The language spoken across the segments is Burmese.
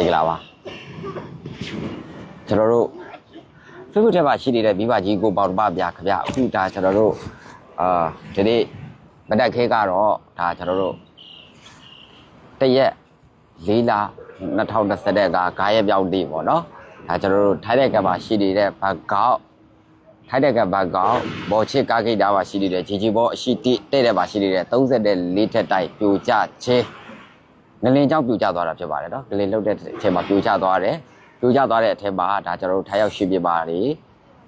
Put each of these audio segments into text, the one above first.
နေကြလားပါ။ကျွန်တော်တို့ Facebook ထဲမှာရှိနေတဲ့မိဘကြီးကိုပေါတော်ပါဗျာခင်ဗျ။အခုဒါကျွန်တော်တို့အာဒီနေ့မတက်ခဲကတော့ဒါကျွန်တော်တို့တရက်၄လ2020တဲ့က9ရက်ပြောင်းတည်ပေါ့နော်။ဒါကျွန်တော်တို့ထိုင်းတဲ့ကမှာရှိနေတဲ့ဘတ်ကောက်ထိုင်းတဲ့ကဘတ်ကောက်ဘော်ချစ်ကားဂိတ်တာမှာရှိနေတဲ့ဂျီဂျီဘောအရှိတိတဲ့တဲ့မှာရှိနေတဲ့34ထက်တိုက်ပြိုကျချင်း ငလင်ကြောင့်ပြိုကျသွားတာဖြစ်ပါတယ်နော်ငလင်လှုပ်တဲ့အချိန်မှာပြိုကျသွားတယ်ပြိုကျသွားတဲ့အထက်မှာဒါကျွန်တော်တို့ထိုင်ရောက်ရှိပြပါတွေ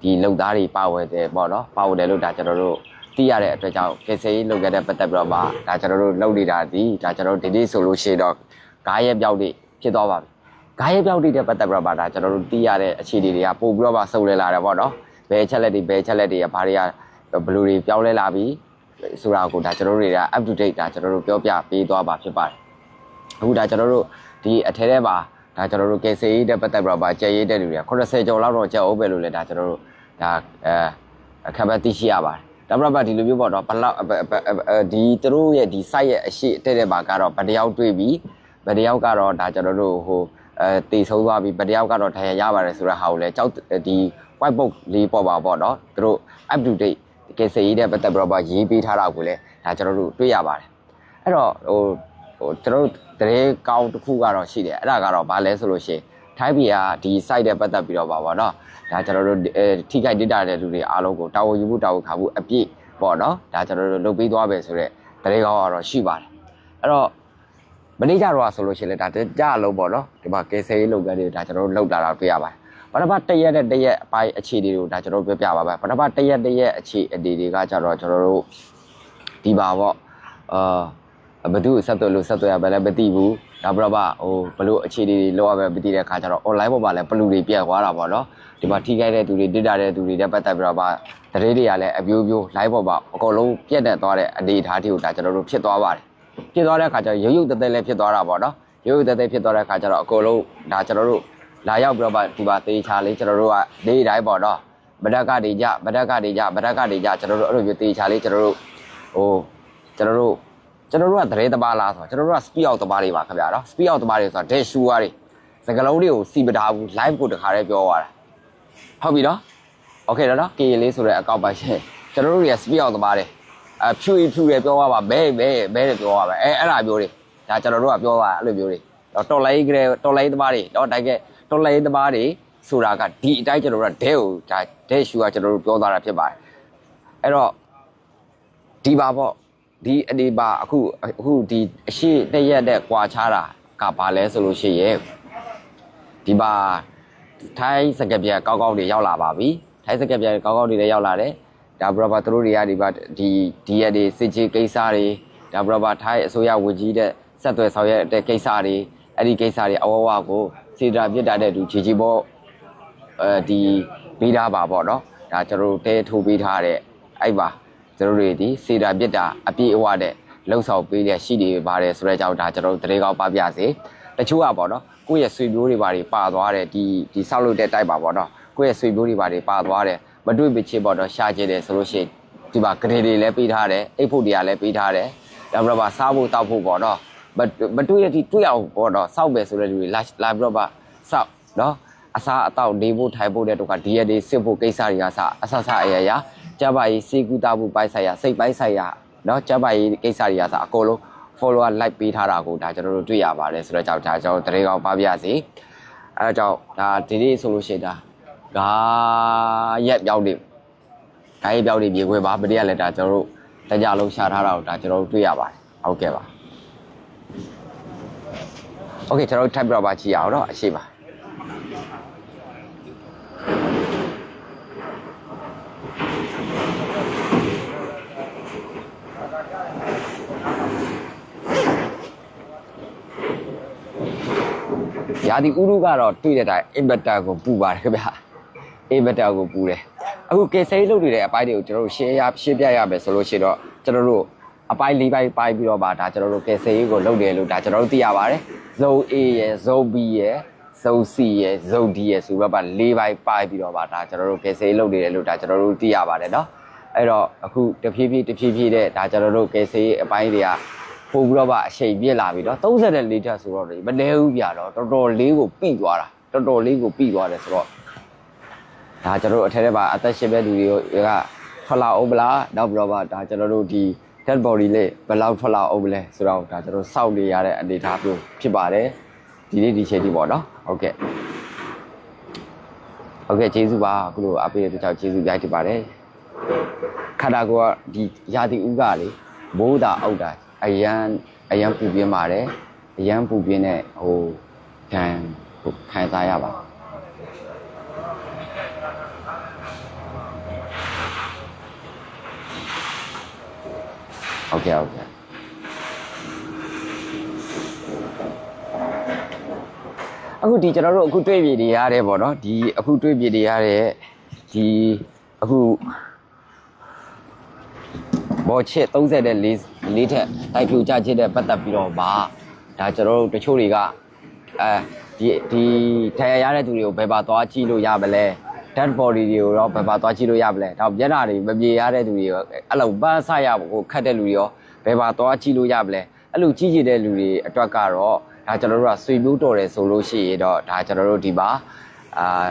ဒီလုံသားတွေပါဝယ်တယ်ပေါ့နော်ပါဝယ်တယ်လို့ဒါကျွန်တော်တို့သိရတဲ့အတွက်ကြောင့်ကေဆေးလုပ်ခဲ့တဲ့ပတ်သက်ပြီးတော့မှဒါကျွန်တော်တို့လုပ်နေတာဒီဒါကျွန်တော်တို့ဒီနေ့ဆိုလို့ရှိရင်တော့ဂါးရဲပြောက်တွေဖြစ်သွားပါပြီဂါးရဲပြောက်တွေတဲ့ပတ်သက်ပြီးတော့မှဒါကျွန်တော်တို့သိရတဲ့အခြေအနေတွေကပို့ပြီးတော့မှစုံလည်လာတယ်ပေါ့နော်ဘယ်ချက်လက်တွေဘယ်ချက်လက်တွေကဘာတွေကဘလူတွေပြောင်းလဲလာပြီဆိုတာကိုဒါကျွန်တော်တို့တွေက up to date ဒါကျွန်တော်တို့ပြောပြပေးသွားပါဖြစ်ပါတယ် အခုဒါကျွန်တော်တို့ဒီအထဲထဲမှာဒါကျွန်တော်တို့ကယ်ဆယ်ရေးတဲ့ပတ်သက်ပြီးတော့ဗာကြက်ရေးတဲ့လူတွေက80ကျော်လောက်တော့ကြက်အောင်ပဲလို့လဲဒါကျွန်တော်တို့ဒါအဲအခက်ပဲသိရှိရပါတယ်ဒါပြပါဒီလိုမျိုးပေါ့နော်ဘလောက်ဒီသူတို့ရဲ့ဒီ site ရဲ့အရှိတဲ့တဲ့မှာကတော့ဗတယောက်တွေ့ပြီးဗတယောက်ကတော့ဒါကျွန်တော်တို့ဟိုအဲတည်ဆုံးသွားပြီးဗတယောက်ကတော့ထိုင်ရပါတယ်ဆိုတဲ့ဟာကိုလည်းကြောက်ဒီ white book လေးပေါ့ပါပေါ့နော်သူတို့ up to date ကယ်ဆယ်ရေးတဲ့ပတ်သက်ပြီးတော့ဗာရေးပေးထားတာကိုလည်းဒါကျွန်တော်တို့တွေ့ရပါတယ်အဲ့တော့ဟိုဟိုကျွန်တော်တို့ တရေကောင်းတစ်ခုကတော့ရှိတယ်အဲ့ဒါကတော့ဘာလဲဆိုလို့ရှိရင်ထိုင်းပြည်ကဒီ site တဲ့ပတ်သက်ပြီးတော့ပါပါတော့ဒါကျွန်တော်တို့အဲထိခိုက် data တဲ့လူတွေအားလုံးကိုတာဝန်ယူမှုတာဝန်ခံမှုအပြည့်ပေါ့နော်ဒါကျွန်တော်တို့လုပ်ပေးသွားပဲဆိုတော့တရေကောင်းကတော့ရှိပါတယ်အဲ့တော့မနေ့ကျတော့ဆိုလို့ရှိရင်လည်းဒါကြလုံးပေါ့နော်ဒီမှာကေဆေးလုပ်ငန်းတွေဒါကျွန်တော်တို့လုပ်လာတာတွေ့ရပါတယ်ပထမတစ်ရက်နဲ့တစ်ရက်အပိုင်းအခြေတွေကိုဒါကျွန်တော်တို့ပြောပြပါမယ်ပထမတစ်ရက်တစ်ရက်အခြေအနေတွေကကြတော့ကျွန်တော်တို့ဒီပါပေါ့အာ ဘယ်သူဆက်သွယ်လို့ဆက်သွယ်ရပဲလည်းမသိဘူးဒါပြတော့ဟိုဘလို့အခြေအနေတွေလောက်ရပဲမသိတဲ့အခါကျတော့ online ပေါ်မှာလည်းဘလူတွေပြက်သွားတာပေါ့နော်ဒီမှာထိခိုက်တဲ့သူတွေတိတာတဲ့သူတွေတက်ပတ်သက်ပြီးတော့ဗာတရေတွေကလည်းအပြိုးပြိုး live ပေါ်မှာအကုန်လုံးပြက်တက်သွားတဲ့အနေအထားတွေကိုဒါကျွန်တော်တို့ဖြစ်သွားပါတယ်ဖြစ်သွားတဲ့အခါကျတော့ရုပ်ရုပ်တသက်လည်းဖြစ်သွားတာပေါ့နော်ရုပ်ရုပ်တသက်ဖြစ်သွားတဲ့အခါကျတော့အကုန်လုံးဒါကျွန်တော်တို့လာရောက်ပြီးတော့ဗာဒီမှာသေချာလေးကျွန်တော်တို့ကနေတိုင်းပေါ့နော်မဒက်ကနေကြမဒက်ကနေကြမဒက်ကနေကြကျွန်တော်တို့အဲ့လိုမျိုးသေချာလေးကျွန်တော်တို့ဟိုကျွန်တော်တို့ ကျွန်တော်တို့ကသတင်းသမားလားဆိုတော့ကျွန်တော်တို့က speed out သမားတွေပါခင်ဗျာနော် speed out သမားတွေဆိုတာ dash shoe တွေစကလုံးတွေကိုစီမထားဘူး live ကိုတခါတည်းပြောသွားတာဟုတ်ပြီနော် okay နော် K လေးဆိုတဲ့အကောင့်ပါရှင်ကျွန်တော်တို့တွေက speed out သမားတွေအဖြူဖြူတွေပြောသွားပါဘဲဘဲဘဲတွေပြောသွားပါအဲအဲ့ဒါမျိုးတွေဒါကျွန်တော်တို့ကပြောသွားအဲ့လိုမျိုးတွေတော့တော်လိုင်းကလေးတော်လိုင်းသမားတွေတော့တိုက်ကတော်လိုင်းသမားတွေဆိုတာကဒီအတိုင်းကျွန်တော်တို့ကဒဲကိုဒါ dash shoe ကကျွန်တော်တို့ပြောသွားတာဖြစ်ပါတယ်အဲ့တော့ဒီပါပေါ့ ဒီအနေပါအခုအခုဒီအရှိတရက်တဲ့ကွာခြားတာကဘာလဲဆိုလို့ရှိရင်ဒီပါထိုင်းစကပြက်ကောက်ကောက်တွေရောက်လာပါပြီထိုင်းစကပြက်ကောက်ကောက်တွေလည်းရောက်လာတယ်ဒါဘရဘာသူတို့တွေကဒီပါဒီဒီရက်တွေစစ်ချေကိစ္စတွေဒါဘရဘာထိုင်းအစိုးရဝန်ကြီးတဲ့ဆက်သွယ်ဆောင်ရွက်တဲ့ကိစ္စတွေအဲ့ဒီကိစ္စတွေအဝဝကိုစေတရာပြစ်တာတဲ့သူခြေချီဘောအဲဒီပြီးသားပါပေါ့နော်ဒါကျွန်တော်တို့တဲထိုးပေးထားတဲ့အဲ့ပါ ကျွန်တော်တို့ဒီစေတာပြစ်တာအပြည့်အဝတဲ့လှုပ်ဆောင်ပေးတဲ့ရှိနေပါတယ်ဆိုတဲ့အကြောင်းဒါကျွန်တော်တို့တရေကောက်ပါပြစေတချို့ကပေါ့နော်ကိုယ့်ရဲ့ဆွေမျိုးတွေဘာတွေပါသွားတယ်ဒီဒီဆောက်လုပ်တဲ့တိုက်ပါပေါ့နော်ကိုယ့်ရဲ့ဆွေမျိုးတွေဘာတွေပါသွားတယ်မတွေ့မချင်းပေါ့နော်ရှာကြည့်တယ်ဆိုလို့ရှိရင်ဒီမှာဂရေတွေလည်းပေးထားတယ်အိတ်ဖို့တွေကလည်းပေးထားတယ်ဒါပြတော့ပါစားဖို့တောက်ဖို့ပေါ့နော်မမတွေ့ရတဲ့တွေ့အောင်ပေါ့နော်စောက်ပဲဆိုတဲ့လူတွေလာလာပြတော့ပါစောက်နော်အစားအသောက်နေဖို့ထိုင်ဖို့တဲ့တော့ကဒီရက်တွေစစ်ဖို့ကိစ္စတွေကစအဆဆအရာရာ ကြပါရေးစေကူတာဖို့ပိုက်ဆိုင်ရာစိတ်ပိုက်ဆိုင်ရာเนาะကြပါရေးကိစ္စတွေကစအကုန်လုံး follower like ပေးထားတာကိုဒါကျွန်တော်တို့တွေ့ရပါတယ်ဆိုတော့ကြောင့်ဒါကျွန်တော်တရေကောင်းပါပြစီအဲဒါကြောင့်ဒါဒီနေ့ဆိုလို့ရှိရင်ဒါဂါရက်ပြောင်းနေဂါရက်ပြောင်းနေမြေခွဲပါမနေ့ကလည်းဒါကျွန်တော်တို့တကြလုံးရှာထားတာကိုဒါကျွန်တော်တို့တွေ့ရပါတယ်ဟုတ်ကဲ့ပါโอเคကျွန်တော်တို့ type ပြပါကြည့်ရအောင်เนาะအရှိပါ ရာသီဥတုကတော့တွေ့တဲ့အတိုင်းအင်ဗက်တာကိုပူပါတယ်ခင်ဗျအင်ဗက်တာကိုပူတယ်အခုကေစိတ်လုပ်နေတဲ့အပိုင်းတွေကိုကျွန်တော်တို့ရှင်းရရှင်းပြရမယ်ဆိုလို့ရှိရင်တော့ကျွန်တော်တို့အပိုင်း၄ပိုင်းပိုင်းပြီးတော့ပါဒါကျွန်တော်တို့ကေစိတ်ကိုလုပ်တယ်လို့ဒါကျွန်တော်တို့သိရပါတယ်ဇုံ A ရယ်ဇုံ B ရယ်ဇုံ C ရယ်ဇုံ D ရယ်ဆိုတော့ပါ၄ပိုင်းပိုင်းပြီးတော့ပါဒါကျွန်တော်တို့ကေစိတ်လုပ်နေတယ်လို့ဒါကျွန်တော်တို့သိရပါတယ်เนาะအဲ့တော့အခုတဖြည်းဖြည်းတဖြည်းဖြည်းတဲ့ဒါကျွန်တော်တို့ကေစိတ်အပိုင်းတွေက ပို့ပြီးတော့ဗအရှိန်ပြစ်လာပြီတော့34တက်ဆိုတော့မနေဘူးပြတော့တော်တော်လေးကိုပြီးသွားတာတော်တော်လေးကိုပြီးသွားတယ်ဆိုတော့ဒါကျွန်တော်တို့အထက်ထဲမှာအသက်ရှင်တဲ့လူတွေကထွက်လာအောင်မလားနောက်ပြီးတော့ဗဒါကျွန်တော်တို့ဒီ dead body လေးဘယ်လောက်ထွက်လာအောင်မလဲဆိုတော့ဒါကျွန်တော်စောင့်နေရတဲ့အနေအထားမျိုးဖြစ်ပါတယ်ဒီနေ့ဒီချိန်ဒီပေါ့နော်ဟုတ်ကဲ့ဟုတ်ကဲ့ကျေးဇူးပါအခုလိုအပေးတဲ့ကြောင့်ကျေးဇူးပြတင်ပါတယ်ခန္ဓာကိုယ်ကဒီရာသီဥကလေမိုးတာအောက်တာ အရန်အရန်ပူပြင်းပါတယ်အရန်ပူပြင်းတဲ့ဟိုဒဏ်ဟိုခံစားရပါဟုတ်ကဲ့ဟုတ်ကဲ့အခုဒီကျွန်တော်တို့အခုတွေ့ပြည်တွေရတဲ့ပေါ့နော်ဒီအခုတွေ့ပြည်တွေရတဲ့ဒီအခုဘောချစ်34 လေးထက်တိုက်ဖြူကြချစ်တဲ့ပတ်သက်ပြီးတော့ဗာဒါကျွန်တော်တို့တချို့တွေကအဲဒီဒီထိုင်ရရတဲ့သူတွေကိုဘယ်ပါသွားကြည့်လို့ရမလဲ dead body တွေကိုတော့ဘယ်ပါသွားကြည့်လို့ရမလဲဒါမျက်နှာတွေမပြေရတဲ့သူတွေရောအဲ့လိုပန်းဆရကိုခတ်တဲ့လူတွေရောဘယ်ပါသွားကြည့်လို့ရမလဲအဲ့လိုကြည့်ကြည့်တဲ့လူတွေအတွက်ကတော့ဒါကျွန်တော်တို့ကဆွေမျိုးတော်တယ်ဆိုလို့ရှိရင်တော့ဒါကျွန်တော်တို့ဒီပါအာ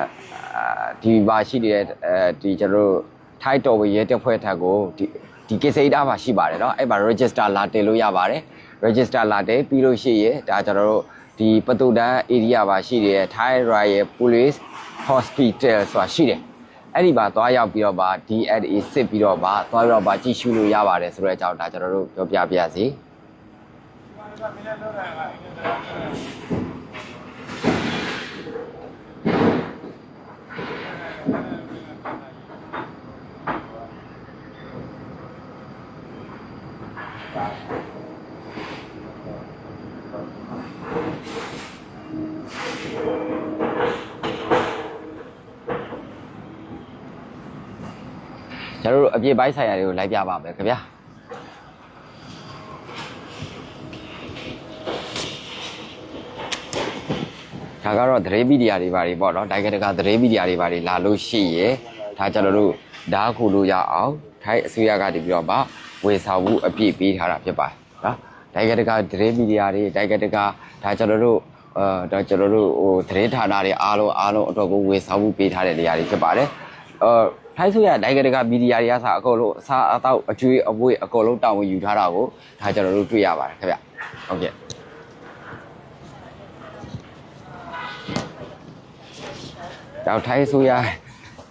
ဒီပါရှိနေတဲ့အဲဒီကျွန်တော်တို့ထိုက်တော်ဝရဲတက်ဖွဲ့ထက်ကိုဒီ ဒီကိစ္စအိတာမှာရှိပါတယ်เนาะအဲ့မှာ register လာတင်လို့ရပါတယ် register လာတင်ပြီးလို့ရှိရင်ဒါကျွန်တော်တို့ဒီပတူတန်း area ပါရှိတဲ့ Thai Royal Police Hospital ဆိုတာရှိတယ်အဲ့ဒီမှာသွားရောက်ပြီးတော့ပါ DNA စစ်ပြီးတော့ပါသွားပြီးတော့ပါကြည့်ရှုလို့ရပါတယ်ဆိုတဲ့အကြောင်းဒါကျွန်တော်တို့ပြောပြပြရစီ ကျွန်တော်တို့အပြည့်ပိုင်းဆိုင်ရာတွေကိုလိုက်ပြပါမယ်ခင်ဗျာဒါကတော့သတင်းမီဒီယာတွေပါတွေပေါ့နော်ဒိုင်ကတကသတင်းမီဒီယာတွေပါတွေလာလို့ရှိရဲဒါကျွန်တော်တို့ဓာတ်ခုလို့ရအောင်ထိုင်းအစိုးရကနေပြီးတော့မှဝေဆောင်မှုအပြည့်ပေးထားတာဖြစ်ပါတယ်နော်ဒိုင်ကတကသတင်းမီဒီယာတွေဒိုင်ကတကဒါကျွန်တော်တို့အဲဒါကျွန်တော်တို့ဟိုသတင်းဌာနတွေအားလုံးအားလုံးအတော့ကိုဝေဆောင်မှုပေးထားတဲ့နေရာတွေဖြစ်ပါတယ်အဲ ထိုင်းဆိုရနိုင်ငံတကာမီဒီယာတွေကစားအကုန်လုံးအစားအသောက်အကျွေးအပွေးအကုန်လုံးတာဝန်ယူထားတာကိုဒါကျွန်တော်တို့တွေ့ရပါတယ်ခင်ဗျဟုတ်ကဲ့တော့ထိုင်းဆိုရ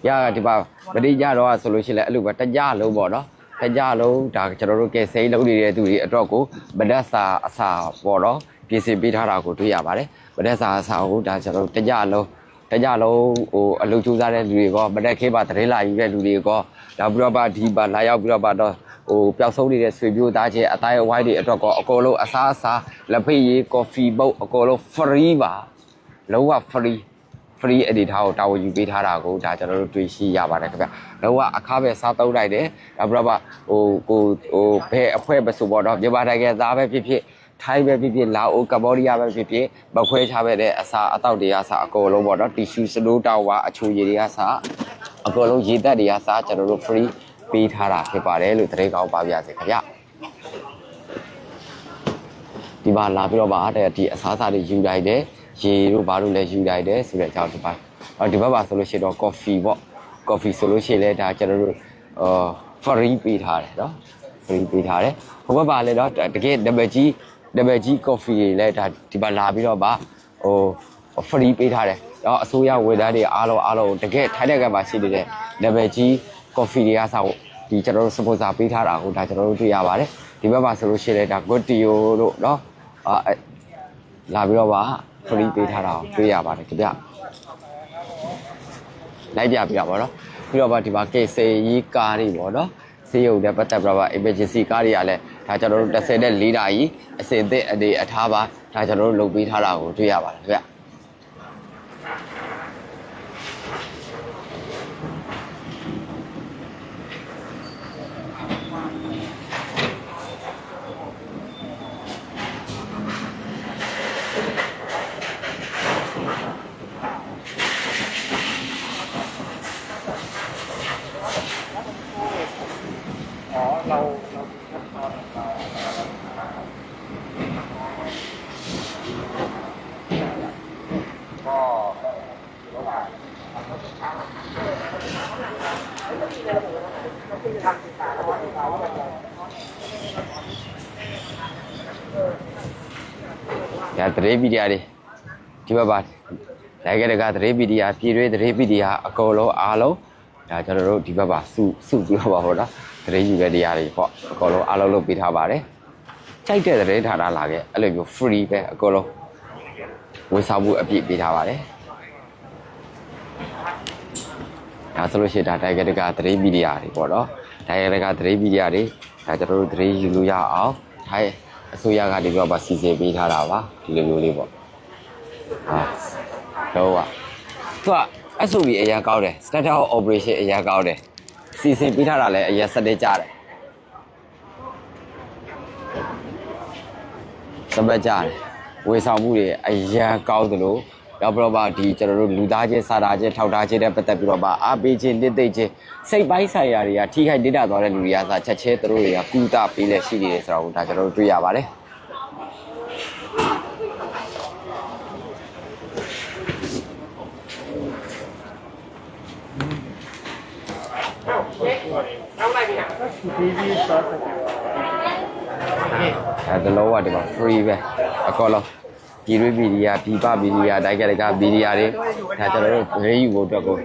ရဒီပါဗတိကြတော့ဆိုလို့ရှိရင်လည်းအဲ့လိုပဲတကြလုံးပေါ့နော်တကြလုံးဒါကျွန်တော်တို့ကဲစိမ်းလုံးနေတဲ့သူတွေအတော့ကိုဗဒတ်စာအစာပေါ့နော်ပြင်ဆင်ပေးထားတာကိုတွေ့ရပါတယ်ဗဒတ်စာအစာကိုဒါကျွန်တော်တို့တကြလုံး တကြလုံးဟိုအလုပ်ကြိုးစားတဲ့လူတွေကမတက်ခေးပါတရေလာယူတဲ့လူတွေကနောက်ပြီးတော့ပါဒီပါလာရောက်ပြီးတော့ပါတော့ဟိုပျောက်ဆုံးနေတဲ့ဆွေမျိုးသားချင်းအတိုင်းအဝိုင်းတွေအတွက်ကောအကုန်လုံးအစားအစာလက်ဖိတ်ရည်ကော်ဖီဘုတ်အကုန်လုံး free ပါလုံးဝ free free အနေထားကိုတာဝန်ယူပေးထားတာကိုဒါကျွန်တော်တို့တွေ့ရှိရပါတယ်ခင်ဗျလုံးဝအခပဲစားသုံးလိုက်တယ်နောက်ပြီးတော့ပါဟိုကိုဟိုဘယ်အဖွဲ့ပဲဆိုပေါ့တော့မြန်မာနိုင်ငံသားပဲဖြစ်ဖြစ် ထိုင်းပဲဖြစ်ဖြစ်လာအိုကမ္ဘောဒီးယားပဲဖြစ်ဖြစ်မခွဲခြားပဲတဲ့အစာအတောက်တွေကစအကုန်လုံးပေါ့နော်တီရှူစလိုးတောက်ဝါအချိုရည်တွေကစအကုန်လုံးရေသက်တွေကစကျွန်တော်တို့ free ပေးထားတာဖြစ်ပါတယ်လို့တရေကောင်းပါပြစေခင်ဗျဒီမှာလာပြီးတော့ပါတဲ့ဒီအစားအစာတွေယူလိုက်တယ်ရေတို့ဘာလို့လဲယူလိုက်တယ်ဆိုတဲ့အကြောင်းဒီပါအော်ဒီဘက်ပါဆိုလို့ရှိရင်တော့ coffee ပေါ့ coffee ဆိုလို့ရှိရင်လည်းဒါကျွန်တော်တို့အာ free ပေးထားတယ်နော် free ပေးထားတယ်ဟိုဘက်ပါလည်းတော့တကယ်နံပါတ်ကြီး double G double G coffee တွေလည်းဒါဒီမှာလာပြီးတော့ပါဟို free ပေးထားတယ်တော့အစိုးရဝယ်သားတွေအားလုံးအားလုံးတကယ်ထိုင်းတဲ့ကမှာရှိနေတဲ့ double G coffee တွေကစဖို့ဒီကျွန်တော်တို့ sponsor ပေးထားတာကိုဒါကျွန်တော်တို့တွေ့ရပါတယ်ဒီဘက်မှာဆိုလို့ရှိရင်လည်းဒါ good deal လို့เนาะအာလာပြီးတော့ပါ free ပေးထားတာကိုတွေ့ရပါတယ်ခင်ဗျလိုက်ပြပြပါတော့ပြီးတော့ပါဒီမှာကေစေကြီးကားတွေပေါ့နော်စေးရုံနဲ့ပတ်သက်ပြီးတော့ပါ emergency ကားတွေကလည်း ဒါကျွန်တော်တို့30နဲ့4ဓာကြီးအစင်သစ်အနေအထားပါဒါကျွန်တော်တို့လုပ်ပေးထားတာကိုတွေ့ရပါတယ်ခင်ဗျ ဒါသတင်းမီဒီယာတွေဒီဘက်ပါလိုက်ကြတဲ့ကသတင်းမီဒီယာပြည်တွင်းသတင်းမီဒီယာအကုန်လုံးအားလုံးဒါကျွန်တော်တို့ဒီဘက်ပါစုစုပြီးတော့ပါဘောနော်သတင်းယူတဲ့နေရာတွေပေါ့အကုန်လုံးအားလုံးလုပ်ပေးထားပါတယ်ကြိုက်တဲ့သတင်းဌာနလာခဲ့အဲ့လိုမျိုး free ပဲအကုန်လုံးဝန်ဆောင်မှုအပြည့်ပေးထားပါတယ်ဒါဆိုလို့ရှိရင်ဒါတိုင်ဂတကသတင်းမီဒီယာတွေပေါ့နော်တိုင်ဂတကသတင်းမီဒီယာတွေဒါကျွန်တော်တို့သတင်းယူလို့ရအောင်ထိုင် အစိုးရကဒီဘက်ပါစီစဉ်ပေးထားတာပါဒီလိုမျိုးလေးပေါ့ဟာတော့ကသူက SOB အရင်ကောင်းတယ် Standard of Operation အရင်ကောင်းတယ်စီစဉ်ပေးထားတာလည်းအရင်စနစ်ကြတယ်စပတ်ကြတယ်ဝေဆောင်မှုတွေအရင်ကောင်းသလို နောက်ပြီးတော့မှဒီကျွန်တော်တို့လူသားချင်းစာသားချင်းထောက်ထားချင်းနဲ့ပတ်သက်ပြီးတော့မှအားပေးခြင်းတည်သိခြင်းစိတ်ပိုင်းဆိုင်ရာတွေကထိခိုက်ဒေတာသွားတဲ့လူတွေကစာချက်ချင်းသူတို့တွေကကုသပေးလက်ရှိနေတယ်ဆိုတော့ဒါကျွန်တော်တို့တွေ့ရပါတယ် TV start အဲဒါလုံးဝဒီမှာ free ပဲအကောလုံး ပြည်တွင်းမီဒီယာပြည်ပမီဒီယာတိုင်းကလည်းကမီဒီယာတွေဒါကျွန်တော်တို့ရေးယူဖို့အတွက်ကို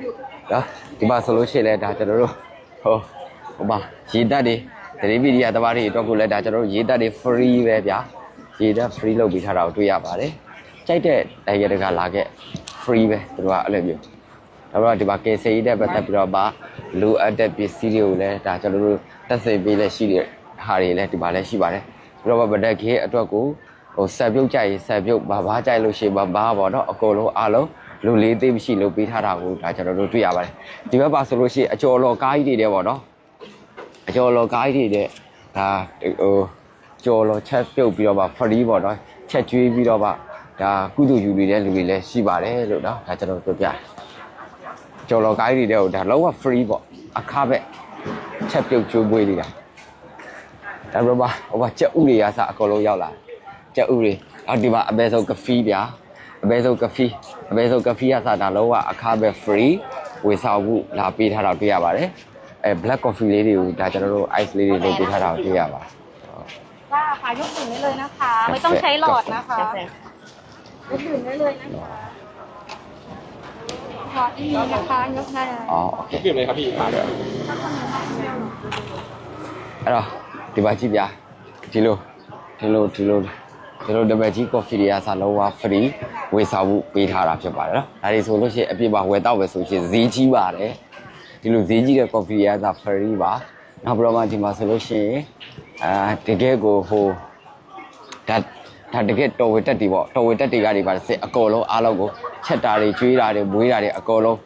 နော်ဒီမှာဆိုလို့ရှိရင်လည်းဒါကျွန်တော်တို့ဟိုဟိုမှာရေးတက်တွေသတင်းမီဒီယာတမားတွေအတွက်ကိုလည်းဒါကျွန်တော်တို့ရေးတက်တွေ free ပဲဗျာရေးတက် free လုပ်ပေးထားတာကိုတွေ့ရပါတယ်ကြိုက်တဲ့တိုင်းကလည်းကလာခဲ့ free ပဲသူတို့ကအဲ့လိုမျိုးနောက်တော့ဒီမှာကေဆေးတဲ့ပတ်သက်ပြီးတော့မှလိုအပ်တဲ့ပစ္စည်းတွေကိုလည်းဒါကျွန်တော်တို့တက်စေပေးလက်ရှိတဲ့ဟာတွေလည်းဒီမှာလည်းရှိပါတယ်ပြီးတော့ဗဒက်ခေအတွက်ကို ဟိုဆက်ပြုတ်ကြိုက်ရင်ဆက်ပြုတ်ဘာဘာကြိုက်လို့ရှိရင်ဘာဘာပေါ့နော်အကုန်လုံးအားလုံးလူလေးသေးမရှိလို့ပေးထားတာကိုဒါကျွန်တော်တို့တွေ့ရပါတယ်ဒီဘက်ပါဆိုလို့ရှိရင်အကျော်လော်ကားကြီးတွေတဲ့ပေါ့နော်အကျော်လော်ကားကြီးတွေတဲ့ဒါဟိုကျော်လော်ချက်ပြုတ်ပြီးတော့မှ free ပေါ့နော်ချက်ကျွေးပြီးတော့မှဒါကုသိုလ်ယူနေတဲ့လူတွေလည်းရှိပါတယ်လို့နော်ဒါကျွန်တော်တို့ပြောပြတယ်ကျော်လော်ကိုင်းတွေတဲ့ဟိုဒါလုံးဝ free ပေါ့အခပဲချက်ပြုတ်ကျွေးပွေးနေတာဒါဘရဘာဟိုဘာချက်ဥတွေရစအကုန်လုံးရောက်လာချ က်ဥတွေအော်ဒီမှာအဘဲဆုံးကဖီဗျာအဘဲဆုံးကဖီအဘဲဆုံးကဖီရစဒါလုံးဝအခပဲ free ဝေဆောင်မှုလာပေးထားတာတွေ့ရပါတယ်အဲ black coffee လေးတွေကိုဒါကျွန်တော်တို့ ice လေးတွေလုပ်ပေးထားတာကိုတွေ့ရပါတယ် ว่าค่ะยกดื่มได้เลยนะคะ ไม่ต้องใช้หลอดนะคะยกดื่มได้เลยนะคะหลอดที่มีนะคะยกได้เลย อ๋อโอเค เก็บเลยครับพี่มาเดี๋ยว အဲ့တော့ဒီပါကြည့်ဗျာဒီလိုဒီလိုဒီလို ဒီလို double G coffee တွေကစာလုံးဝ free ဝေဆောင်မှုပေးထားတာဖြစ်ပါတယ်နော်ဒါတွေဆိုလို့ရှိရင်အပြစ်ပါဝယ်တော့ပဲဆိုရှင်ဈေးကြီးပါတယ်ဒီလိုဈေးကြီးတဲ့ coffee တွေကစာ free ပါနောက်ပြီးတော့မှဒီမှာဆိုလို့ရှိရင်အာတကယ်ကိုဟိုဒါဒါတကယ်တော်ဝေတက်တွေပေါ့တော်ဝေတက်တွေကတွေပါစစ်အကုန်လုံးအားလုံးကိုချက်တာတွေကျွေးတာတွေမွေးတာတွေအကုန်လုံး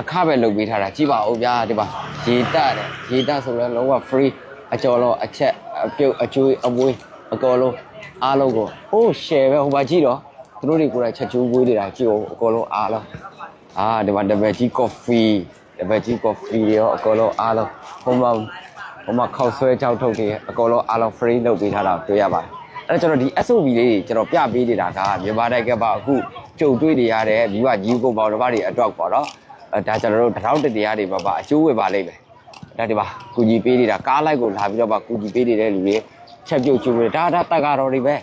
အခပဲလုပ်ပေးထားတာကြည့်ပါဦးဗျာဒီပါရေတက်တယ်ရေတက်ဆိုတော့လုံးဝ free အကျော်လုံးအချက်အပြုတ်အကျွေးအမွေးအကုန်လုံး အားလုံးကိုအိုး share ပဲဟိုမှာကြည့်တော့သူတို့တွေကိုယ်တိုင်ချက်ချိုးပွေးနေတာကြည့်အောင်အကုန်လုံးအားလုံးအာဒီမှာ double G coffee double G coffee တွေရောအကုန်လုံးအားလုံးဟိုမှာဟိုမှာခောက်ဆွဲကြောက်ထုတ်တွေအကုန်လုံးအားလုံး free လုပ်ပေးထားတာတွေ့ရပါတယ်အဲ့တော့ကျွန်တော်ဒီ SOB လေးတွေကျွန်တော်ပြပေးနေတာကမြန်မာတိုက်ကပါအခုကြုံတွေ့နေရတဲ့မိဘကြီးကိုပေါင်းတစ်ပါးတွေအတွက်ပေါ့နော်အဲဒါကျွန်တော်တို့တထောင်တတရားတွေပါပါအကျိုးဝယ်ပါလိမ့်မယ်ဒါဒီပါကူညီပေးနေတာကားလိုက်ကိုလာပြီးတော့ပါကူညီပေးနေတဲ့လူတွေ ချက်ပြုတ်ချူတယ်ဒါဒါတက်ကတော့တွေပဲ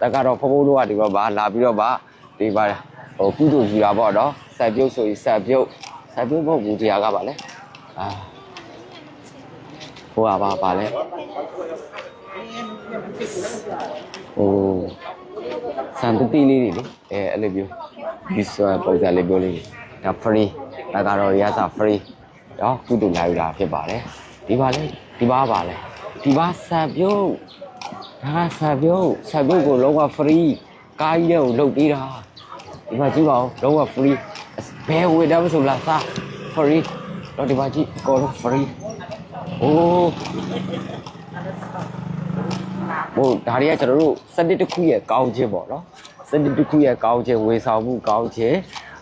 တက်ကတော့ဖဖိုးတို့ကဒီတော့ပါလာပြီးတော့ပါဒီပါဟိုကုသိုလ်ယူတာပေါ့နော်ဆက်ပြုတ်ဆိုရင်ဆက်ပြုတ်ဆက်ပြုတ်ဖို့ဘူးတရားကပါလဲအာဟိုကပါပါလဲဟိုစံတတိလေးတွေလေအဲအဲ့လိုမျိုးဒီဆိုပုံစံလေးမျိုးလေးဒါ free တက်ကတော့ရစာ free နော်ကုတူလာယူတာဖြစ်ပါတယ်ဒီပါလေဒီပါပါလေဒီပါဆပ်ပြုတ် ဒါဆပ်ပြုတ်ဆပ်ပြုတ်ကိုလုံးဝ free ကားကြီးတဲ့ကိုလုတ်ပေးတာဒီမှာကြည့်ပါဦးလုံးဝ free ဘယ်ဝေတယ်မဆိုလားစား free တော့ဒီပါကြည့်အကုန်လုံး free အိုးဟိုဒါတွေကကျွန်တော်တို့စနစ်တစ်ခုရဲ့ကောင်းခြင်းပေါ့နော်စနစ်တစ်ခုရဲ့ကောင်းခြင်းဝေဆောင်မှုကောင်းခြင်း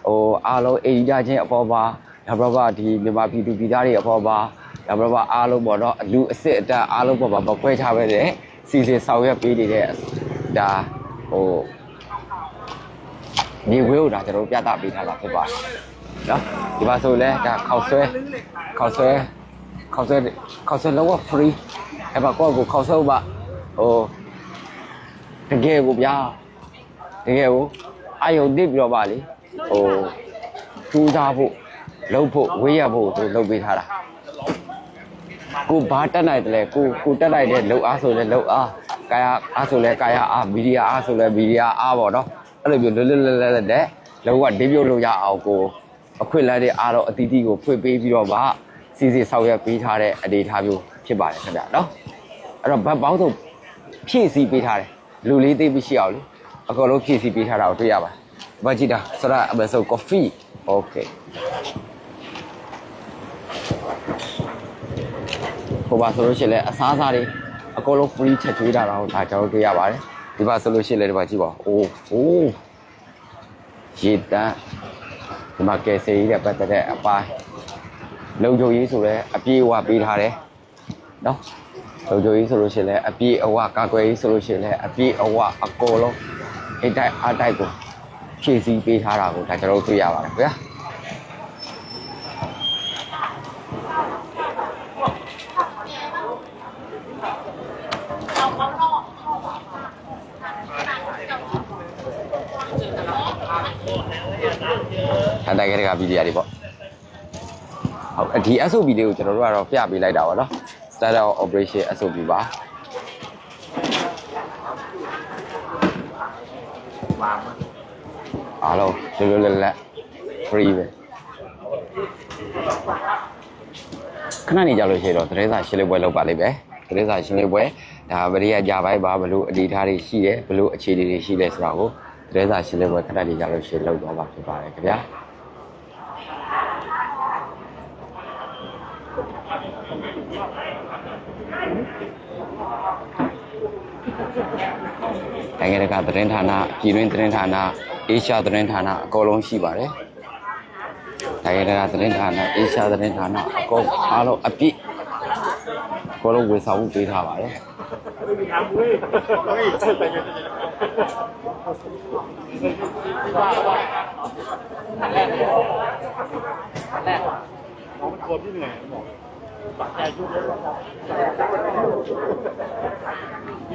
ဟိုအားလုံးအေဒီတာချင်းအပေါ်ပါဒါဘဘဒီမြန်မာပြည်သူပြည်သားတွေအပေါ်ပါဒါဘဘအားလုံးပေါ့နော်အလူအစ်စ်အတက်အားလုံးပေါ်ပါမခွဲခြားပဲတဲ့ စီစဉ်ဆောင်ရွက်ပေးနေတဲ့ဒါဟိုမြေဝဲကိုဒါကျွန်တော်တို့ပြသပေးထားတာဖြစ်ပါတယ်နော်ဒီပါဆိုလဲဒါခောက်ဆွဲခောက်ဆွဲခောက်ဆွဲခောက်ဆွဲလုံးဝ free အဲ့ပါကိုယ့်ကိုခောက်ဆွဲပါဟိုတကယ်ကိုဗျာတကယ်ကိုအာယုံတစ်ပြီးတော့ပါလေဟိုစူးစားဖို့လှုပ်ဖို့ဝေးရဖို့သူလှုပ်ပေးထားတာ ကိုဘာတက်နိုင်တယ်လဲကိုကိုတက်နိုင်တဲ့လှုပ်အားဆိုလဲလှုပ်အားကာယအားဆိုလဲကာယအားမီဒီယာအားဆိုလဲမီဒီယာအားပေါ့နော်အဲ့လိုမျိုးလွတ်လွတ်လပ်လပ်တဲ့လောကဒေးပြုတ်လို့ရအောင်ကိုအခွင့်အလမ်းတွေအားတော့အတီးတီးကိုဖွင့်ပေးပြီးတော့မှစီစီဆောက်ရပေးထားတဲ့အနေအထားမျိုးဖြစ်ပါတယ်ခင်ဗျာနော်အဲ့တော့ဘတ်ပေါင်းစုံဖြည့်ဆည်းပေးထားတယ်လူလေးသိမရှိအောင်လေအကုန်လုံးဖြည့်ဆည်းပေးထားတာကိုတွေ့ရပါတယ်ဘာကြည့်တာဆရာအမေဆိုကော်ဖီ ဟိုပါဆိုလို့ရှိရင်လည်းအစားအစာတွေအကုန်လုံး free ချက်ကျွေးတာတော့ဒါကျွန်တော်တွေ့ရပါတယ်ဒီပါဆိုလို့ရှိရင်လည်းဒီပါကြည့်ပါအိုးအိုးရေတန်းဒီမှာကယ်ဆယ်ရေးတဲ့ပတ်သက်တဲ့အပိုင်းလုံခြုံရေးဆိုလည်းအပြေးအဝပေးထားတယ်နော်လုံခြုံရေးဆိုလို့ရှိရင်လည်းအပြေးအဝကာကွယ်ရေးဆိုလို့ရှိရင်လည်းအပြေးအဝအကုန်လုံးအိတ်တိုက်အားတိုက်ကိုဖြည့်ဆည်းပေးထားတာကိုဒါကျွန်တော်တို့တွေ့ရပါတယ်ခင်ဗျာ ထန်တိုင်ခဲ့တဲ့ကဗီဒီယိုတွေပေါ့ဟုတ်ဒီ SOP လေးကိုကျွန်တော်တို့ကတော့ပြပေးလိုက်တာပါနော် Startup Operation SOP ပါအားလုံးလွယ်လွယ်လပ်လပ် free ပဲခဏနေကြလို့ရှိရင်တော့သတင်းစာရှင်းလင်းပွဲလုပ်ပါလိမ့်မယ်သတင်းစာရှင်းလင်းပွဲဒါဗရိယကြပိုင်းပါဘလို့အဒီထားတွေရှိတယ်ဘလို့အခြေအနေတွေရှိလဲဆိုတာကိုသတင်းစာရှင်းလင်းပွဲခဏနေကြလို့ရှိရင်လုပ်တော့မှာဖြစ်ပါတယ်ခင်ဗျာ နိုင်ငံတကာသတင်းဌာနပြည်တွင်းသတင်းဌာနအေရှားသတင်းဌာနအကုန်လုံးရှိပါတယ်နိုင်ငံတကာသတင်းဌာနအေရှားသတင်းဌာနအကုန်အားလုံးအပြည့်အကုန်လုံးဝေဆောင်မှုပေးထားပါတယ် ไปากใจยุ่งเลไครับ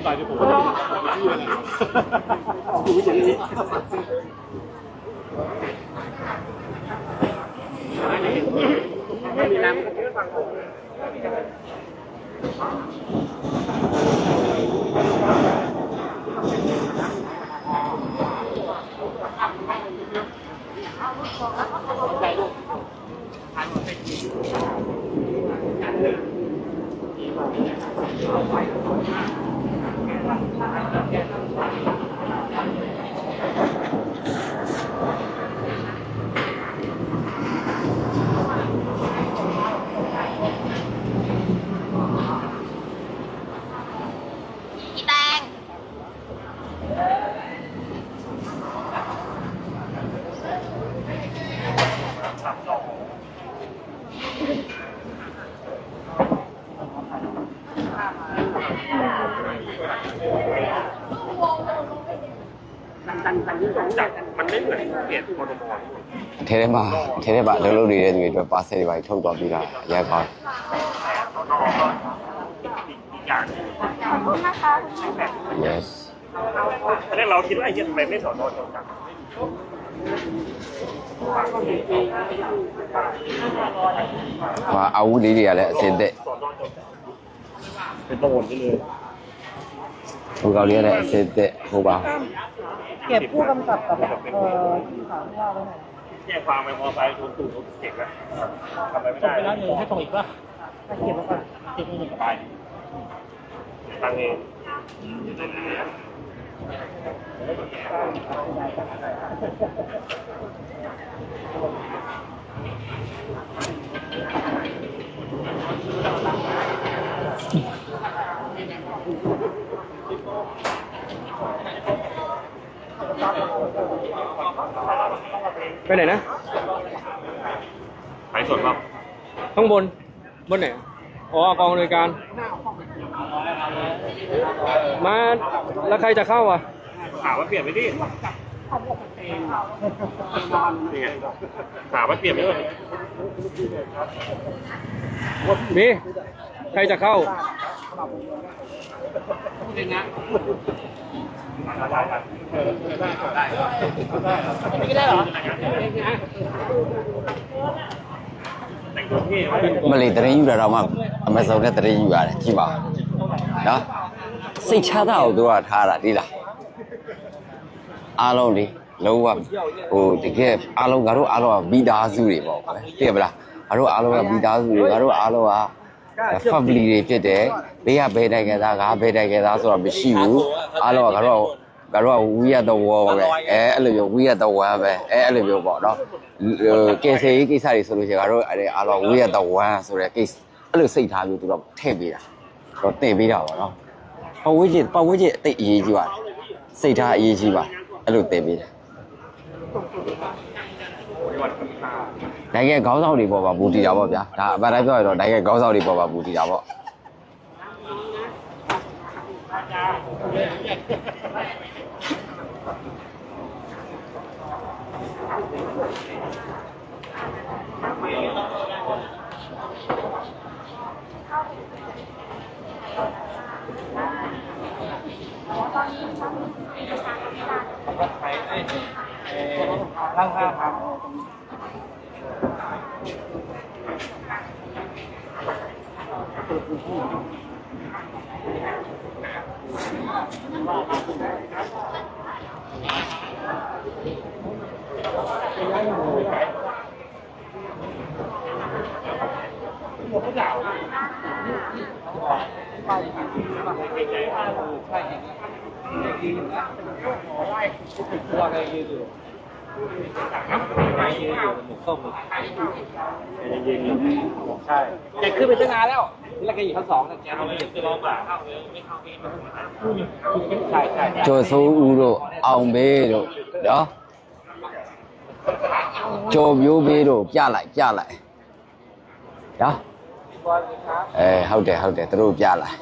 ตายที่ผมที่อะไรอยู่อย่างนี้ไม่มีน้ำไม่ฟังผมใจลูกทานหมดไป พี่แထဲထဲမှာထဲထဲမှာအလုပ်လုပ်နေတဲ့သူတွေအတွက်ပါဆယ်တွေပါထုတ်သွားပြီးတာအရက်ကောင်း อีกอย่างหนึ่ง ขอบคุณนะคะ yes ตอนแรกเราคิดว่าไอ้เหี้ยทำไมไม่สอนโดนเดียวกัน ဟိုအဝူးလေးတွေကလည်းအစင်သက် เป็นโดนไปเลย ဟိုကောင်လေးကလည်းအစင်သက်ဟိုပါ เก็บผู้กำกับกับเอ่อที่สามที่ว่าไว้หน่อย แจ้งความไปมอไซค์โดนตู่รถเจ็บแล้วทำอะไรไม่ส่งได้ไปแล้วหนึ่งให้ส่งอีกป่ะถ้าเก็บแล้วก็เก็บไปหนึ่งสบายตังเอง ไปไหนนะขายสดเปล่าข้างบน บนไหน อ๋อกองในวยการ มาแล้วใครจะเข้าอะ ถามว่าเปลี่ยนไปดินี่ไงถามว่าเปลี่ยนไปเลยมีใครจะเข้า မလေးတရင်ယူတာတော့မှအမစုံနဲ့တရင်ယူရတယ်ကြည့်ပါနော်စိတ်ချမ်းသာအောင်သူကထားတာဒီလားအားလုံးလေလုံးဝဟိုတကယ်အားလုံးငါတို့အားလုံးကမိသားစုတွေပေါ့ကွယ်သိရမလားငါတို့အားလုံးကမိသားစုတွေငါတို့အားလုံးက family တွေဖြစ်တယ်ဘေးကဘယ်နိုင်ငံသားငါဘယ်နိုင်ငံသားဆိုတော့မရှိဘူးအားလုံးကငါတို့ကငါတို့က we are the world ပဲအဲအဲ့လိုမျိုး we are the one ပဲအဲအဲ့လိုမျိုးပေါ့နော်ဟိုကယ်ဆယ်ရေးကိစ္စတွေဆိုလို့ရှိရင်ငါတို့အဲ့ဒီအားလုံး we are the one ဆိုတဲ့ case အဲ့လိုစိတ်ထားမျိုးသူတော့ထည့်ပေးတာတော့တင်ပေးတာပေါ့နော်ပတ်ဝန်းကျင်ပတ်ဝန်းကျင်အသိအရေးကြီးပါတယ်စိတ်ထားအရေးကြီးပါတယ်အဲ့လိုတင်ပေးတယ် နိုင်ငံခေါင်းဆောင်တွေပေါ်မှာဘူတီတာပေါ့ဗျာဒါအမှန်တိုင်းပြောရတော့နိုင်ငံခေါင်းဆောင်တွေပေါ်မှာဘူတီတာပေါ့ ใช่อย่างเงี้ยอย่างนี้อยู่นะหัวไหล่ตัวอะไรยืนอยู่ แกขึ้นไปตั้งนานแล้วที่แรกแกอยู่ชั้นสองแต่แกเราไม่เห็นตัวเราแบบใช่ใช่ ကျော်စိုးဦးတို့အောင်ဘေးတို့နော်ကျော်မျိုးဘေးတို့ပြလိုက်ပြလိုက်နော်အဲဟုတ်တယ်ဟုတ်တယ်သူတို့ပြလိုက်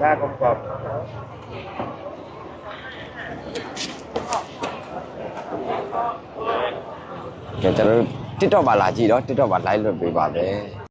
ได้กรอบ ကဲကျွန်တော်တို့ TikTok မှာလာကြည့်တော့ TikTok မှာ live လွှင့်ပေးပါမယ်